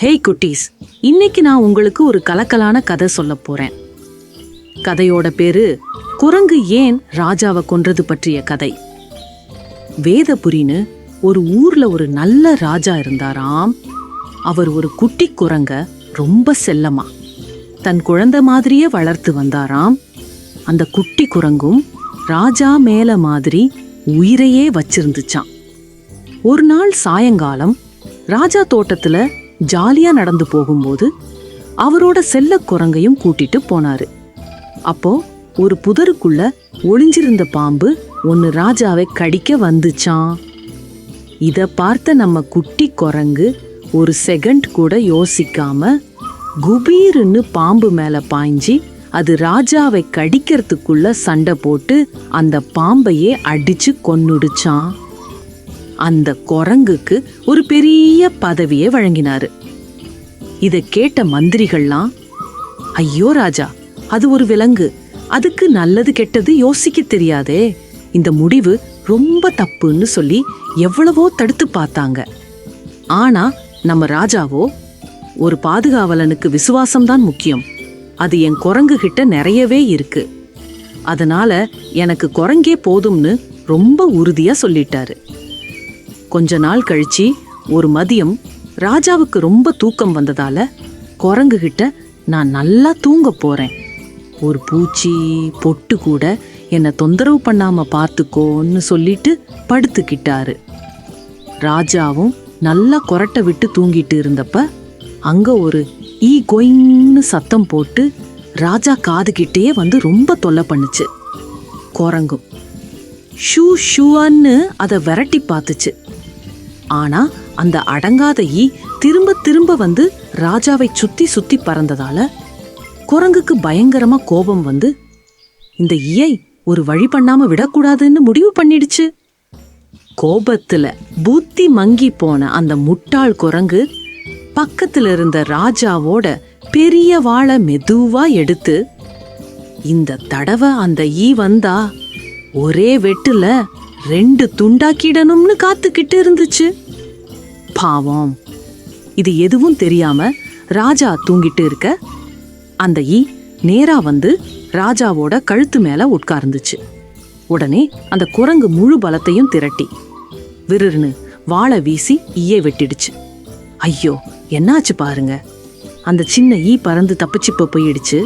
Hey குட்டீஸ். இன்னைக்கு நான் உங்களுக்கு ஒரு கலக்கலான கதை சொல்ல போறேன். கதையோட பேரு குரங்கு ஏன் ராஜாவை கொன்றது பற்றிய கதை. வேதபுரின்னு ஒரு ஊர்ல ஒரு நல்ல ராஜா இருந்தாராம். அவர் ஒரு குட்டி குரங்க ரொம்ப செல்லமா. தன் குழந்தை மாதிரியே வளர்த்து வந்தாராம். அந்த குட்டி குரங்கும் ராஜா மேல மாதிரி உயிரையே வச்சிருந்துச்சான் ஒரு நாள் சாயங்காலம் ராஜா தோட்டத்துல ஜாலியா நடந்து போகும்போது அவரோட செல்ல குரங்கையும் கூட்டிட்டு போனாரு. அப்போ ஒரு புதருக்குள்ள ஒளிஞ்சிருந்த பாம்பு ஒன்னு ராஜாவை கடிக்க வந்துச்சான் இத பார்த்த நம்ம குட்டி குரங்கு ஒரு செகண்ட் கூட யோசிக்காம குபீர்னு பாம்பு மேல பாய்ஞ்சி அது ராஜாவை கடிக்கிறதுக்குள்ள சண்டை போட்டு அந்த பாம்பையே அடிச்சு கொன்னுடுச்சான் அந்த குரங்குக்கு ஒரு பெரிய பதவியை வழங்கினாரு. இதை கேட்ட மந்திரிகள்லாம் ஐயோ ராஜா அது ஒரு விலங்கு. அதுக்கு நல்லது கெட்டது யோசிக்க தெரியாதே. இந்த முடிவு ரொம்ப தப்புன்னு சொல்லி எவ்வளவோ தடுத்து பார்த்தாங்க. ஆனா நம்ம ராஜாவோ ஒரு பாதுகாவலனுக்கு விசுவாசம்தான் முக்கியம். அது என் குரங்கு கிட்ட நிறையவே இருக்கு. அதனால எனக்கு குரங்கே போதும்னு ரொம்ப உறுதியா சொல்லிட்டாரு. கொஞ்ச நாள் கழிச்சு ஒரு மதியம் ராஜாவுக்கு ரொம்ப தூக்கம் வந்ததால குரங்கு கிட்ட நான் நல்லா தூங்க போறேன். ஒரு பூச்சி பொட்டு கூட என்னை தொந்தரவு பண்ணாம பார்த்துக்கோன்னு சொல்லிட்டு படுத்துக்கிட்டாரு. ராஜாவும் நல்லா கொரட்டை விட்டு தூங்கிட்டு இருந்தப்ப அங்க ஒரு ஈ கொயின்னு சத்தம் போட்டு ராஜா காதுகிட்டே வந்து ரொம்ப தொல்லை பண்ணுச்சு. குரங்கும் ஷூ ஷூன்னு அதை விரட்டி பார்த்துச்சு. ஆனா அந்த அடங்காத ஈ திரும்ப திரும்ப வந்து ராஜாவை சுத்தி சுத்தி பறந்ததால குரங்குக்கு பயங்கரமா கோபம் வந்து இந்த ஈயை ஒரு வழி பண்ணாம விடக்கூடாதுன்னு முடிவு பண்ணிடுச்சு. கோபத்துல புத்தி மங்கி போன அந்த முட்டாள் குரங்கு பக்கத்துல இருந்த ராஜாவோட பெரிய வாழை மெதுவா எடுத்து இந்த தடவை அந்த ஈ வந்தா ஒரே வெட்டுல ரெண்டு துண்டாக்கிடணும்னு காத்துக்கிட்டு இருந்துச்சு. பாவம். இது எதுவும் தெரியாம ராஜா தூங்கிட்டு இருக்க. அந்த ஈ நேரா வந்து ராஜாவோட கழுத்து மேல உட்கார்ந்துச்சு. உடனே அந்த குரங்கு முழு பலத்தையும் திரட்டி. விருன்னு வாளை வீசி ஈயை வெட்டிடுச்சு. ஐயோ என்னாச்சு பாருங்க. அந்த சின்ன ஈ பறந்து தப்பிச்சு போயிடுச்சு.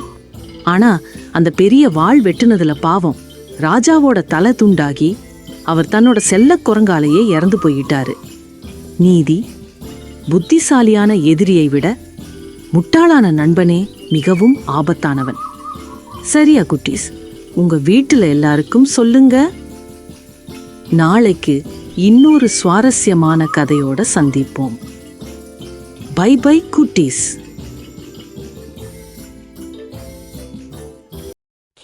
ஆனா அந்த பெரிய வாள் வெட்டுனதுல பாவம். ராஜாவோட தலை துண்டாகி அவர் தன்னோட செல்ல குரங்காலேயே இறந்து போயிட்டாரு. நீதி புத்திசாலியான எதிரியை விட முட்டாளான நண்பனே மிகவும் ஆபத்தானவன். சரியா குட்டீஸ் உங்க வீட்டில் எல்லாருக்கும் சொல்லுங்க. நாளைக்கு இன்னொரு சுவாரஸ்யமான கதையோட சந்திப்போம். பை பை குட்டீஸ்.